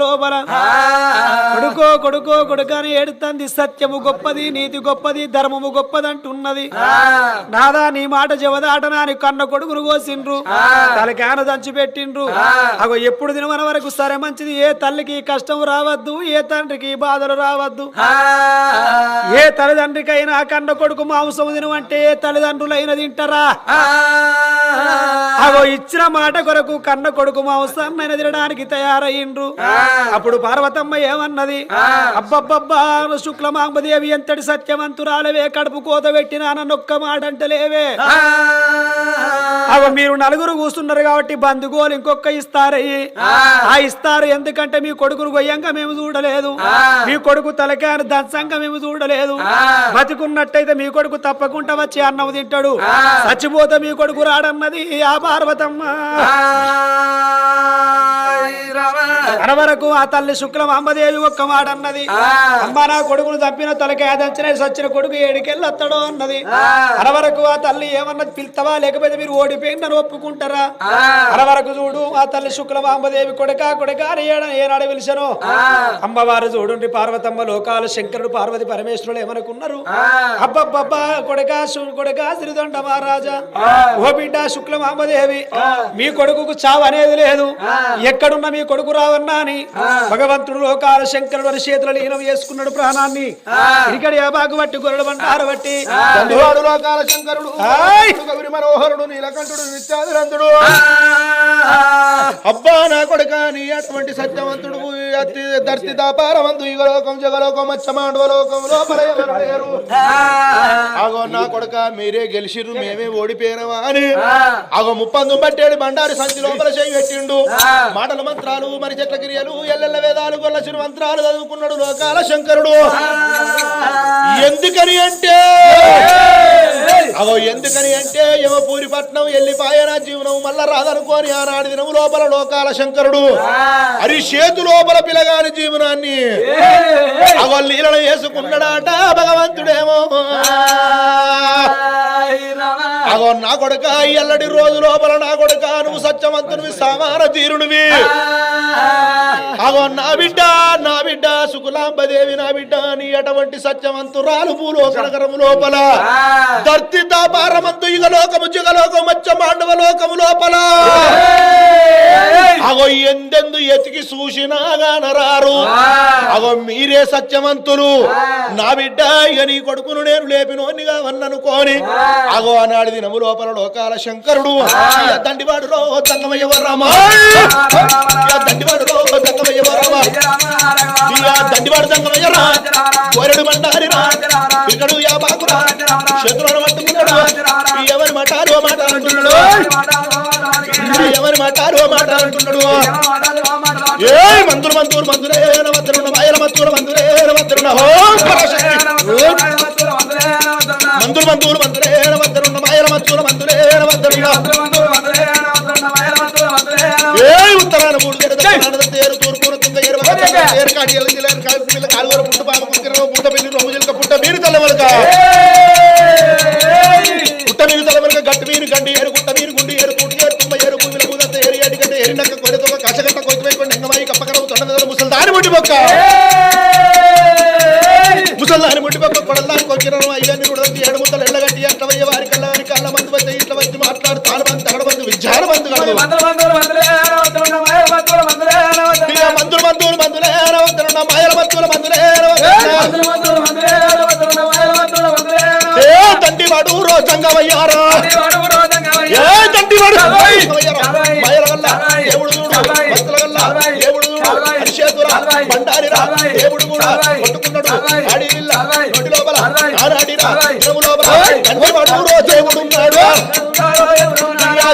లోపల కొడుకో కొడుకో కొడుకని ఏడుతంది సత్యము గొప్పది నీతి గొప్పది ధర్మము గొప్పది అంటున్నది నాదా నీ మాట జవదాటనా అని కన్న కొడుకును కోసిండ్రు. తలకాన దంచి పెట్టిండ్రు అగో ఎప్పుడు దినమన వరకు సరే మంచిది. ఏ తల్లికి కష్టం రావద్దు ఏ తండ్రికి బాధలు రావద్దు. ఏ తల్లిదండ్రికైనా కన్న కొడుకు మాంసం తినమంటే ఏ తల్లిదండ్రులైన తింటారా? అగో ఇచ్చిన మాట కొరకు కన్న కొడుకు మాంసం తినడానికి తయారయ్యిండ్రు. అప్పుడు పార్వతమ్మ ఏమన్నది? అబ్బబ్బబ్బా శుక్లమాంబదేవి ఎంతటి సత్యవంతురాలవే? కడుపు కోత పెట్టినానొక్క మాట అంటలేవే అవ మీరు నలుగురు కూస్తున్నారు కాబట్టి బంధుగోలు ఇంకొక ఇస్తారయ్యి ఆ. ఇస్తారు ఎందుకంటే మీ కొడుకును గొయ్యంగా మేము చూడలేదు. మీ కొడుకు తలకాయ దంచంగా మేము చూడలేదు. బతికున్నట్టయితే మీ కొడుకు తప్పకుండా వచ్చి అన్నం తింటాడు. చచ్చిపోతే మీ కొడుకు రాడన్నది ఆ పార్వతమ్మ. అనవరకు ఆ తల్లి శుక్లం అమ్మదేవి ఒక్క మాట అన్నది. అమ్మ నా కొడుకును తప్పిన తలకాయ దంచిన సచ్చిన కొడుకు ఏడికెళ్ళి వస్తాడో అన్నది. అనవరకు ఆ తల్లి ఏమన్నది పిలుస్తావా? లేకపోతే మీరు ఓడిపోయిందని ఒప్పుకుంటారా? అనవరకు చూడు ఆ తల్లి శుక్లం అమ్మదేవి కొడక కొడక ఏనాడు పిలిచను? అమ్మవారు చూడుండి పార్వతమ్మ లోకాలు శంకరుడు పార్వతి పరమేశ్వరులు ఏమనుకున్నారు? అబ్బబ్బబ్బా కొడక కొడక శ్రీదండ మహారాజా. ఓ బిడ్డ శుక్ల మామదేవి మీ కొడుకుకు చావు అనేది లేదు. ఎక్కడున్న మీ కొడుకు రావన్నా అని భగవంతుడు లోకాల శంకరుడు అని చేతులు లీనం చేసుకున్నాడు ప్రాణాన్ని. ఇక్కడ యాబాకు బట్టి గొర్రెలు బంటారు బట్టి తండ్రివాడు లోకాల శంకరుడు! గౌరి మనోహరుడు నీలకంఠుడు నిత్యాదిరంతుడు అబ్బా నా కొడుక నీ అటువంటి సత్యవంతుడు అతి దర్శి దాపారవంతు యుగలోకం జగలోకం మచ్చమాండవలోకం లోపల అగో నా కొడుక మీరే గెలిచిర్రు మేమే ఓడిపోయినవా అని. అగో ముప్పందు బట్టేడు బండారి సంచి లోపల చేయి పెట్టిండు. మాటల మంత్రాలు మరి చెట్ల క్రియలు ఎల్లెల్ల వేదాలు గొల్ల చిరు మంత్రాలు చదువుకున్నాడు లోకాల శంకరుడు. ఎందుకని అంటే? అగో ఎందుకని అంటే? యమపూరి పట్నం ఎల్లిపాయన జీవనం మళ్ళా రాదనుకోని ఆనాడు దినము లోపల లోకాల శంకరుడు. హరి చేతు లోపల పిలగాని జీవనాన్ని. అగో లీలలు వేసుకున్నాడాట భగవంతుడేమో. అగో నా కొడుక ఎల్లడి రోజు లోపల నా కొడుక నువ్వు సత్యవంతునివి సామాన తీరునివి. అగో నా బిడ్డ నా బిడ్డ సుకులాంబదేవి నా బిడ్డ నీ అటువంటి సత్యవంతురాలు భూలోకనగరము లోపల. దర్తి దాపారమంతు యుగలోకము జగలోకము మచ్చ మాండవ లోకము లోపల. అగో ఎందెందు ఎతికి చూసినా గానరారు అగో మీరే సత్యవంతులు. నా బిడ్డ ఇక నీ కొడుకును నేను లేపినోనిగా వన్ననుకోని. అగో ఆనాడు దినము లోపల లోకాల శంకరుడు. ఇక దండివాడు రో తంగమయ్య రామా. దండివాడు రో తంగమయ్య రామా ఇక దండివాడు తంగమయ్య రా కోరడు మండారి రా ఇక్కడు యాబాకు రా చేతులను పట్టుకున్నాడు ఎవరి మాటారు మాట్లాడుతున్నాడు ఎవరి మాటారు మాట్లాడుతున్నాడు ఏ మందులు మందులు మందులే వద్దరున్న మాయల మత్తుల మందులే వద్దరున్న మందులు మందులు ఏరు వగ తుంగ ఏరు కాడి ఎల జిల కాడి పిల్ల కాలువర పుట్ట పాప కుక్కిర పుట్ట పిల్లి రొమ్ము జిలక పుట్ట మీరు తల్లవలక పుట్ట మీరు తల్లవలక గట్టు మీరు గండి ఏరు గుట్ట మీరు గుండి ఏరు కూటి ఏరు తుమ్మ ఏరు భూమిల భూదంత ఏరి అడి గంట ఏరి నక్క కొడత కసగట్ట కొయ్యి వైపు నింగమాయి కప్పకరవు తొండ మీద ముసలి దారి ముట్టి బొక్క రోజంగమయ్యారా ఏ తండ్రి వాడు? మాయల వల్ల దేవుడు చూడు భక్తుల వల్ల దేవుడు చూడు హరిషేతురా బండారిరా దేవుడు కూడా కొట్టుకున్నాడు ఆడి నోటి లోపల ఆడాడిరా ఇరము లోపల తండ్రి వాడు రో దేవుడు ఉన్నాడు.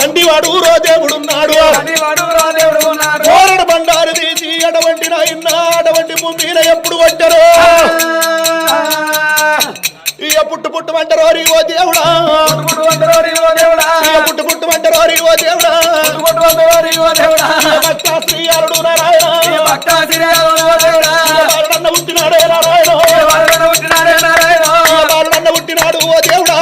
తండ్రి వాడు రో దేవుడు ఉన్నాడు. కోరడు బండారు తీసి అటువంటి నాయన్న అటువంటి భూమిన ఎప్పుడు ఇక పుట్టు పుట్టు అంటారు హరి ఓ దేవుడా. పుట్టు పుట్టు అంటారు హరి ఓ దేవుడా. భక్త శ్రీ అరుడు నారాయణ. భక్త ఓ దేవుడా. దేవుడా.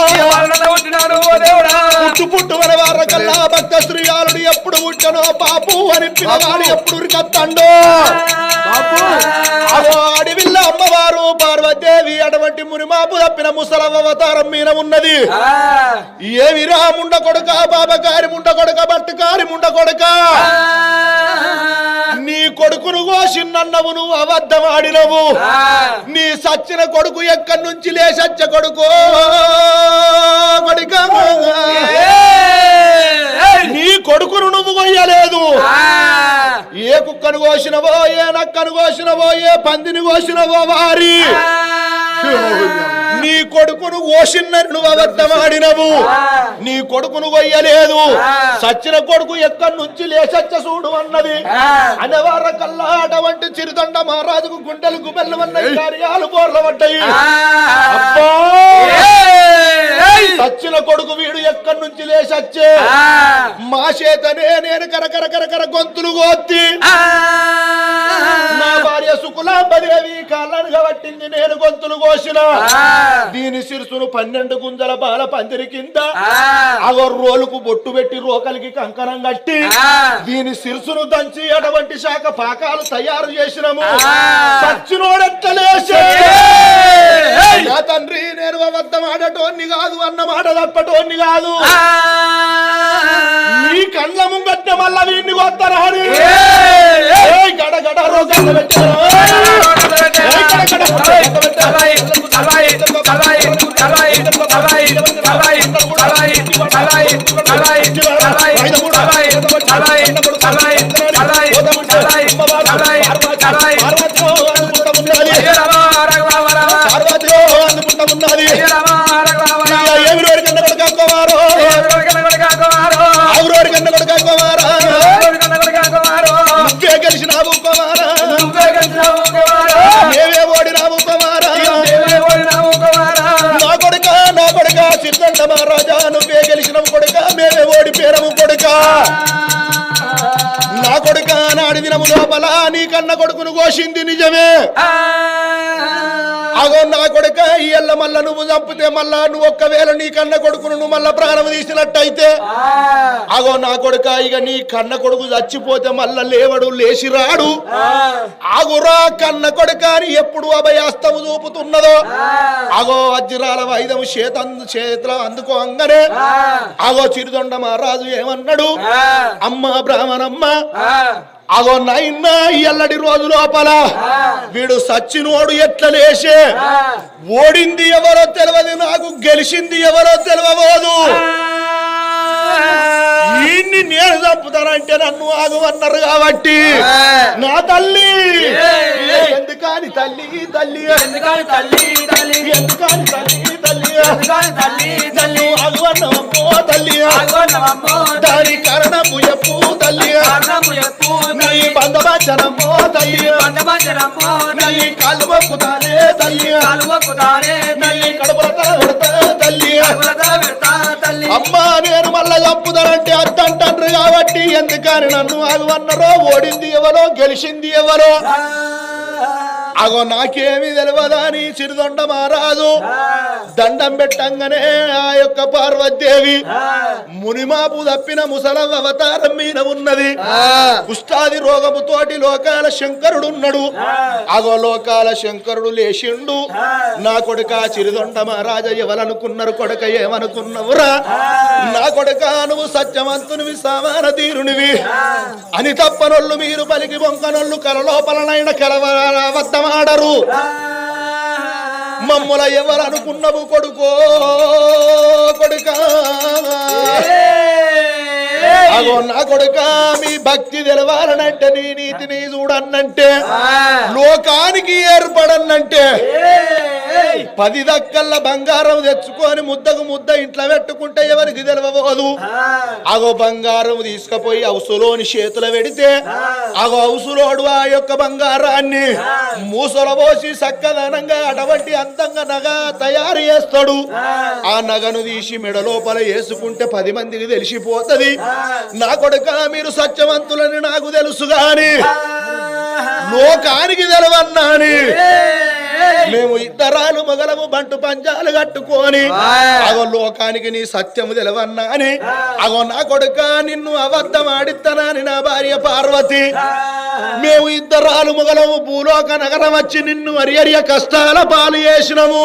పుట్టు పుట్టు అనేవారు కల్లా భక్త శ్రీయాలుడు ఎప్పుడు పుట్టనో బాపు అని పిల్లగాడు ఎప్పుడు ఉరికత్తండో అడవిల్ల అమ్మవారు పార్వతీదేవి అటువంటి మునిమాపు తప్పిన ముసలమ్మ అవతారం మీద ఉన్నది. ఏమిరా ముండ కొడుక బాబకారి ముండ కొడుక బట్టుకారి ముండ కొడుక నీ కొడుకును కోసిన్నన్నవు నువ్వు అబద్ధం ఆడినవు నీ సచ్చిన కొడుకు ఎక్కడి నుంచి లేసచ్చ కొడుకు? కొడుక నీ కొడుకును నువ్వు కొయ్యలేదు ఏ కుక్కను కోసినవో ఏ నక్కను కోసినవో ఏ పందిని కోసినవో వారి. నీ కొడుకును కోసిన్నని నువ్వు అబద్ధమాడినవు. నీ కొడుకును కొయ్యలేదు. సచ్చిన కొడుకు ఎక్కడి నుంచి లేచచ్చ చూడు అన్నది. అనేవార కల్లా అటువంటి చిరుదండ మహారాజుకు గుండెలు గుబెల్లు అన్నది కార్యాలు బోర్ల పడ్డాయి అబ్బా! సచ్చిన కొడుకు వీడు ఎక్కడి నుంచి లేచచ్చే? మా చేతనే నేను కరకర కరకర గొంతులు గోత్తి. నా భార్య సుకులాంబదేవి కాళ్ళను పట్టింది నేను గొంతులు కోసిన. దీని శిరసును పన్నెండు గుంజల బాల పందిరి కింద రోలుకు బొట్టు పెట్టి రోకలికి కంకణం కట్టి దీని శిరసును దంచి అటువంటి శాఖ పాకాలు తయారు చేసినము. నా తండ్రి నేను అబద్ధం ఆడటోన్ని కాదు అన్న మాట తప్పటోన్ని కాదు. నీ కండ్ల ముంగట్ట మళ్ళా వీడిని కొత్తరాని ఏయ్ గడ గడ రోగం పెట్టారు ఏయ్ గడ గడ రోగం పెట్టారు. పార్వతిలో సిద్ధండ మహారాజా నువ్వే గెలిచినవు కొడుక మేమే ఓడిపోయాము కొడుక. నా కొడుక నాడి దినము లోపల నీ కన్న కొడుకును కోసింది నిజమే. అగో నా కొడుక ఎల్ల మల్ల నువ్వు చంపితే మళ్ళా నువ్వు ఒక్కవేళ నీ కన్న కొడుకును నువ్వు మళ్ళా ప్రాణం తీసినట్టయితే? అగో నా కొడుక ఇక నీ కన్న కొడుకు చచ్చిపోతే మళ్ళా లేవడు లేచి రాడు ఆగురా కన్న కొడుక అని ఎప్పుడు అభయాస్తము చూపుతున్నదో? అగో వజ్రాల వైదము చేత చేతిలో అందుకో అంగనే? అగో చిరుదొండ మహారాజు ఏమన్నాడు? అమ్మ బ్రాహ్మణమ్మ అగో నాయన ఎల్లడి రోజు లోపల వీడు సచ్చినోడు ఎట్ల లేచే? ఓడింది ఎవరో తెలియదు నాకు గెలిచింది ఎవరో తెలియబోదు ఈయన్ని నేను చంపుతానంటే నన్ను ఆగమన్నారు కాబట్టి. నా తల్లి. ఎందుకని తల్లి తల్లి? ఎందుకని తల్లి తల్లి? నన్ను ఆగమన్నమ్మో తల్లి? దాని కారణము ఎప్పు తల్లి. నీ బంధవచనమ్మో తల్లి నీ కాలు మొక్కుతానే తల్లి నీ కడుపుల తలబెడతా తల్లి అమ్మా నేను మళ్ళా చంపుతానంటే అద్దంటారు కాబట్టి ఎందుకని నన్ను ఆగమన్నారో ఓడింది ఎవరో గెలిచింది ఎవరో. అగో నాకేమి తెలియదా అని చిరుదొండ మారాదు దండం పెట్టంగానే ఆ యొక్క పార్వతీదేవి మునిమాపు తప్పిన ముసలం అవతారం మీద ఉన్నది. కుష్టాది రోగము తోటి లోకాల శంకరుడు ఉన్నాడు అగో లోకాల శంకరుడు లేచిండు. నా కొడుక చిరుదొండ మహారాజ ఎవరనుకున్నారు కొడుక ఏమనుకున్నవురా? నా కొడుక నువ్వు సత్యవంతునివి సమాన తీరునివి అని తప్పనొల్లు మీరు పలికి బొంకనొల్లు కలలోపలనైన కలవద్దమాడరు మమ్ముల ఎవరు అనుకున్నవు కొడుకో కొడుకా. అగో నా కొడుక మీ భక్తి తెలవాలనంటే నీ నీతిని చూడన్నంటే లోకానికి ఏర్పడన్నంటే పది దక్కల్ల బంగారం తెచ్చుకొని ముద్దకు ముద్ద ఇంట్లో పెట్టుకుంటే ఎవరికి తెలవబోదు? అగో బంగారం తీసుకుపోయి హౌసులోని చేతులు పెడితే అగో హౌసులోడు ఆ యొక్క బంగారాన్ని మూసల పోసి చక్కదనంగా అటువంటి అందంగా నగ తయారు చేస్తాడు. ఆ. నగను తీసి మెడ లోపల వేసుకుంటే పది మందికి తెలిసిపోతది. నా కొడుక మీరు సత్యవంతులని నాకు తెలుసు గాని లోకానికి తెలవన్నాని. మేము ఇద్దరాలు మొగలము బంటు పంజాలు కట్టుకొని అగో లోకానికి నీ సత్యము తెలవన్నా అని అగో నా కొడుక నిన్ను అబద్ధం ఆడిస్తానని నా భార్య పార్వతి. మేము ఇద్దరాలు మొగలము భూలోక నగరం వచ్చి నిన్ను అరియరియ కష్టాల పాలు చేసినము.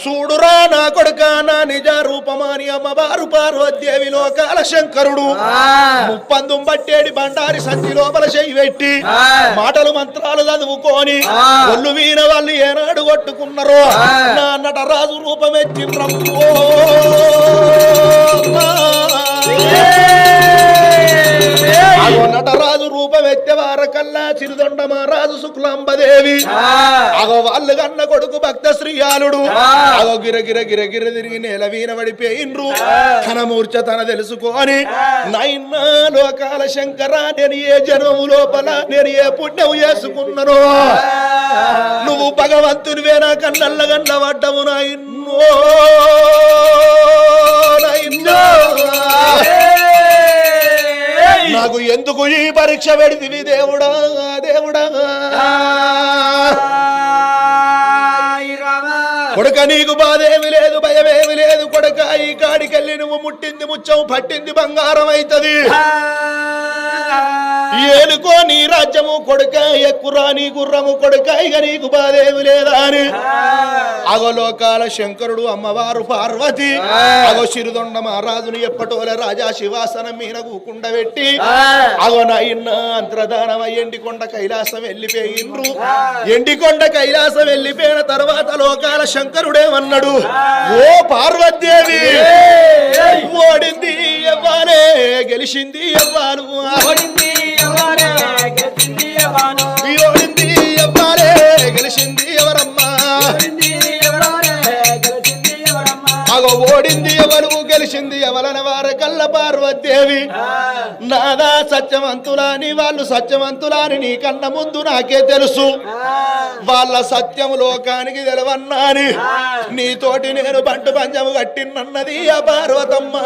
చూడురా నా కొడుక నా నిజ రూపమాని అమ్మవారు పార్వదేవి లోకాల శంకరుడు. ముప్పందుం పట్టేడి బండారి సంచి లోపల చెయ్యి పెట్టి మాటలు మంత్రాలు చదువుకొని ఒళ్ళు వీణ వాళ్ళు ఏనాడు కొట్టుకున్నారో? నా నటరాజు రూపమెచ్చి అగో నటరాజు రూపమెత్తే వారకల్లా చిరుదొండ మహారాజు శుక్లాంబదేవి అగో వాళ్ళు కన్న కొడుకు భక్త శ్రీయాలుడు అగో గిర గిర గిర గిర తిరిగి నేల వీణ పడిపోయిండ్రు తన మూర్ఛ తన తెలుసుకొని నైన్న లోకాల శంకర నేను ఏ జనము లోపల నేను ఏ పుణ్యము చేసుకున్నాను నువ్వు భగవంతునివేనా కన్నల్ల గండ్ల పడ్డము నాయన్నో నాయన్నో నాకు ఎందుకు ఈ పరీక్ష పెడితివి దేవుడా దేవుడా? కొడుక నీకు బాధేమి లేదు భయమేమి లేదు. కొడుక ఈ కాడికెళ్ళి నువ్వు ముట్టింది ముచ్చం పట్టింది బంగారం అవుతుంది ఏలుకో నీ రాజ్యము కొడుక ఎక్కురా నీ గుర్రము కొడుక ఇక నీకు బాధేమి లేదా అని. అగలోకాల శంకరుడు అమ్మవారు పార్వతి అగో సిరిదొండ మహారాజుని ఎప్పటోల రాజా శివాసనం మీద కూకుండబెట్టి అగో నాయన్న అంతర్ధానం ఎండికొండ కైలాసం వెళ్ళిపోయిండ్రు. ఎండికొండ కైలాసం వెళ్ళిపోయిన తర్వాత లోకాల శంకరుడేమన్నాడు ఓ పార్వతీదేవి! ఓడింది ఎవ్వాలే గెలిచింది ఎవ్వాలు ఓడింది. ఎవ్వాలే గెలిచింది ఎవరమ్మా? అగో ఓడింది ఎవరు? గెలిచింది ఎవరన వారి కల్ల పార్వతీదేవి. నాదా సత్యవంతులాని వాళ్ళు సత్యవంతులాని నీ కన్న ముందు నాకే తెలుసు. వాళ్ళ సత్యము లోకానికి తెలవన్నాని. నీతోటి నేను బంటు పంచము కట్టినన్నది ఆ పార్వతమ్మ.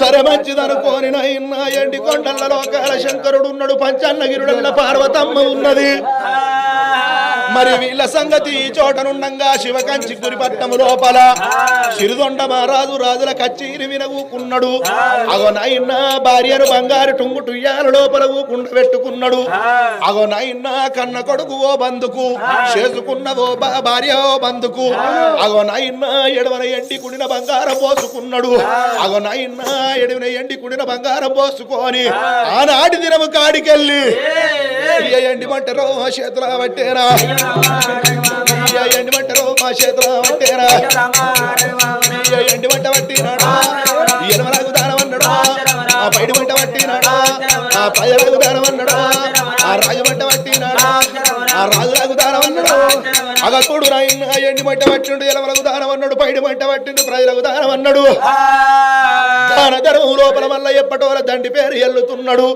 సరే మంచిదనుకోని నాయన్న ఎండి కొండల లోకాల శంకరుడు ఉన్నాడు పంచన్నగిరుడల్ల పార్వతమ్మ ఉన్నది. మరి వీళ్ళ సంగతి ఈ చోటనుండంగా శివకంచి గురిపట్టము లోపల. సిరిదొండ మహారాజు రాజుల కచ్చేరి వినగూకున్నాడు అగో నాయన్న భార్యను బంగారు టుంగు టుయ్యాల లోపల ఊకుండ పెట్టుకున్నాడు. అగో నాయన్న కన్న కొడుకు ఓ బందుకు చేసుకున్న ఓ భార్య ఓ బందుకు అగో నాయన్న ఎడవన ఎండి కుడిన బంగారం పోసుకున్నాడు. అగో నాయన్న ఎడవన ఎండి కుడిన బంగారం పోసుకొని ఆనాటి దినము కాడికెళ్ళి ఎండి మంటరో చేతుల ఇయ్య ఎండి మంటరో మా చేతుల పట్టేరా. ఎండి మంట పట్టినాడా? దానం అన్నాడా? ఆ పైడి మంట పట్టినాడా? ఆ పైలకు దానం అన్నాడా? ఆ రాజు మంట పట్టినాడా? ఆ అగతుడు రాయిన ఎండి మంట పట్టిండు ఎలమలకు దానం అన్నాడు పైడి మంట పట్టిండు ప్రజలకు దానం అన్నాడు. దాన ధర్మం లోపల వల్ల ఎప్పటోల దండి పేరు ఎల్లుతున్నాడు.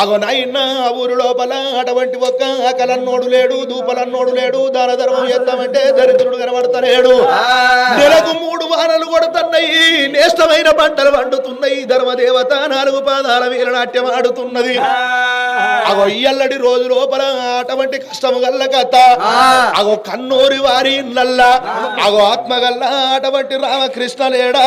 అగో నాయన్న ఆ ఊరు లోపల అటువంటి ఒక్క ఆకలన్నోడు లేడు దూపలన్నోడు లేడు దాన ధర్మం ఎత్తమంటే దరిద్రుడు కనబడతలేడు. నెలకు మూడు వారాలు కొడుతున్నాయి నేష్టమైన పంటలు పండుతున్నాయి ధర్మదేవత నాలుగు పాదాల వీర నాట్యం ఆడుతున్నది. అగో ఇయ్యల్లడి రోజు లోపల అటువంటి కష్టము గల్ల కథ అగో కన్నూరి వారి నల్ల. అగో ఆత్మగల్లా అటువంటి రామకృష్ణ లేడా